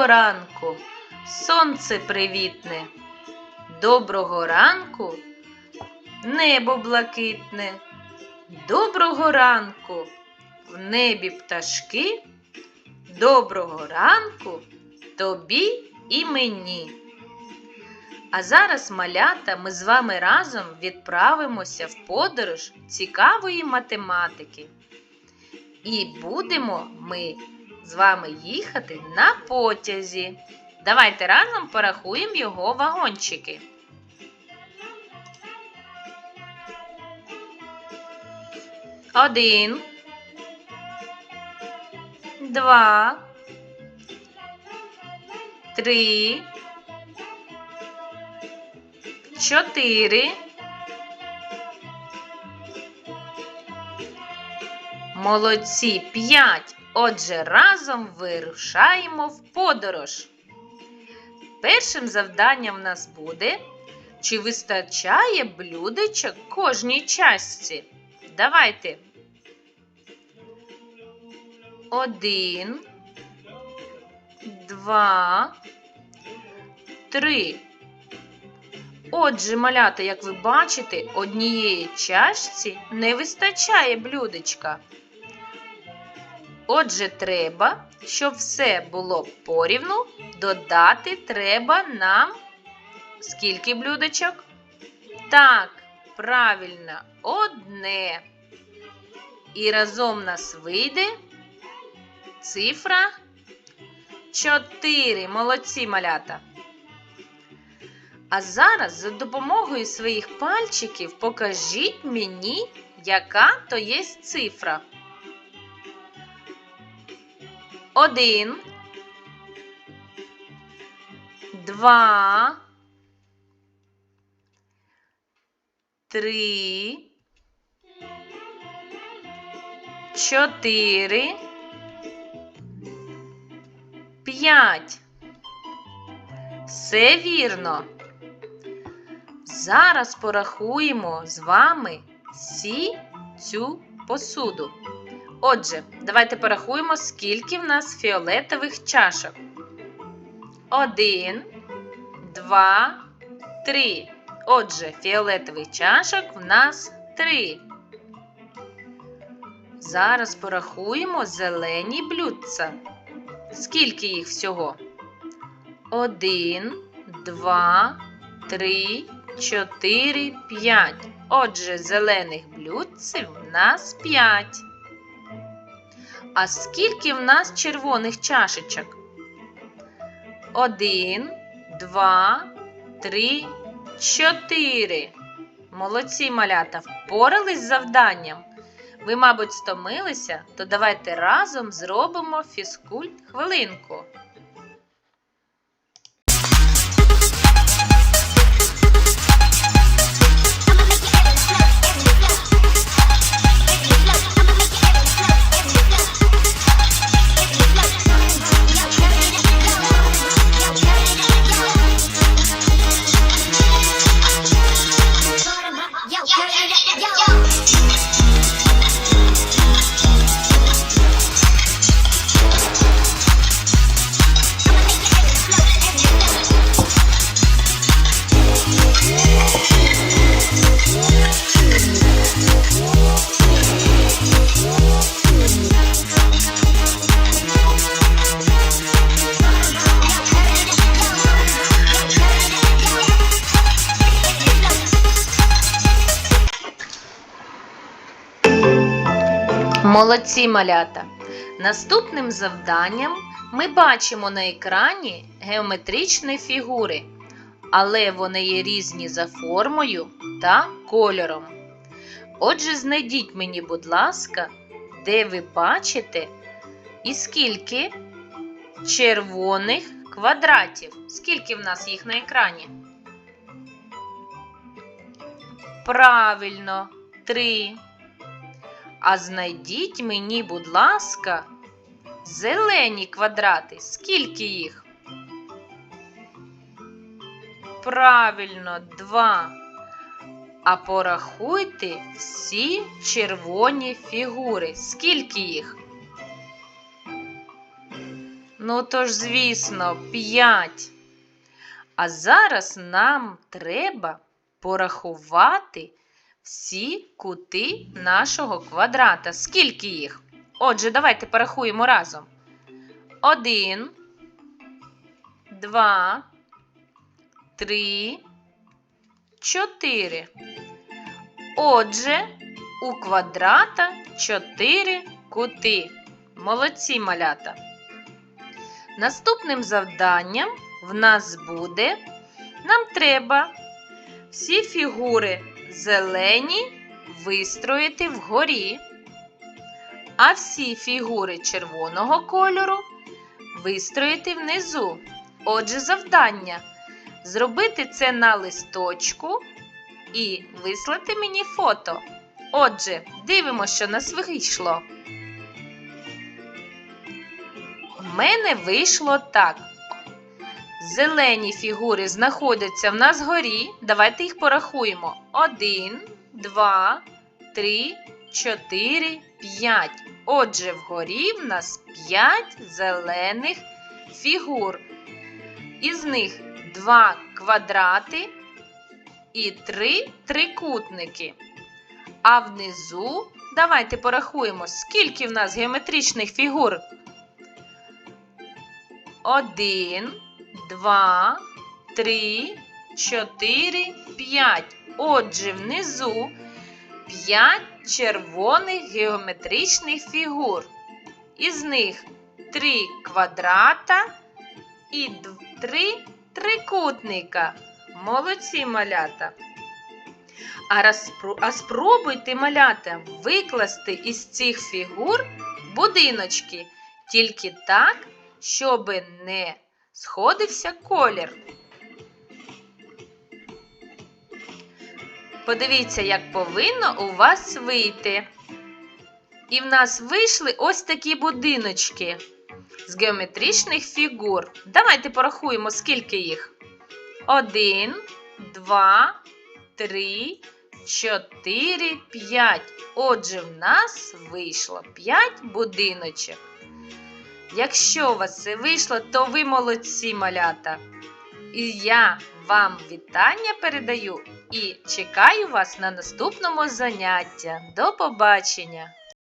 Доброго ранку, сонце привітне. Доброго ранку, небо блакитне. Доброго ранку, в небі пташки. Доброго ранку тобі і мені. А зараз, малята, ми з вами разом відправимося в подорож цікавої математики. І будемо ми з вами їхати на потязі. Давайте разом порахуємо його вагончики. Один. Два. Три. Чотири. Молодці п'ять. Отже, разом вирушаємо в подорож. Першим завданням в нас буде, чи вистачає блюдечок кожній частці. Давайте. Один, два, три. Отже, малята, як ви бачите, однієї чашці не вистачає блюдечка. Отже, треба, щоб все було порівну, додати треба нам скільки блюдечок? Так, правильно, одне. І разом нас вийде цифра 4. Молодці малята. А зараз за допомогою своїх пальчиків покажіть мені, яка то є цифра. Один. Два. Три. Чотири. П'ять. Все вірно. Зараз порахуємо з вами всі цю посуду. Отже, давайте порахуємо, скільки в нас фіолетових чашок. Один, два, три. Отже, фіолетових чашок в нас три. Зараз порахуємо зелені блюдця. Скільки їх всього? Один, два, три, чотири, п'ять. Отже, зелених блюдців в нас п'ять. А скільки в нас червоних чашечок? Один, два, три, чотири. Молодці малята впорались з завданням. Ви, мабуть, стомилися, то давайте разом зробимо фізкульт хвилинку. Молодці малята! Наступним завданням ми бачимо на екрані геометричні фігури, але вони є різні за формою та кольором. Отже, знайдіть мені, будь ласка, де ви бачите і скільки червоних квадратів. Скільки в нас їх на екрані? Правильно, три. А знайдіть мені, будь ласка, зелені квадрати. Скільки їх? Правильно, два. А порахуйте всі червоні фігури. Скільки їх? Ну то ж, звісно, 5. А зараз нам треба порахувати всі кути нашого квадрата. Скільки їх? Отже, давайте порахуємо разом. Один, два, три, чотири. Отже, у квадрата чотири кути. Молодці малята. Наступним завданням в нас буде нам треба всі фігури зелені вистроїти вгорі, а всі фігури червоного кольору вистроїти внизу. Отже, завдання зробити це на листочку і вислати мені фото. Отже, дивимося, що нас вийшло. У мене вийшло так. Зелені фігури знаходяться в нас горі. Давайте їх порахуємо. Один, два, три, чотири, п'ять. Отже, вгорі в нас п'ять зелених фігур. Із них два квадрати і три трикутники. А внизу давайте порахуємо, скільки в нас геометричних фігур. Один, два, три, чотири, п'ять. Отже, внизу п'ять червоних геометричних фігур. Із них три квадрата і три трикутника. Молодці малята. А спробуйте, малята, викласти із цих фігур будиночки тільки так, щоб не сходився колір. Подивіться, як повинно у вас вийти. І в нас вийшли ось такі будиночки з геометричних фігур. Давайте порахуємо, скільки їх. Один, два, три, чотири, п'ять. Отже, в нас вийшло п'ять будиночок. Якщо у вас це вийшло, то ви молодці малята. І я вам вітання передаю і чекаю вас на наступному занятті. До побачення!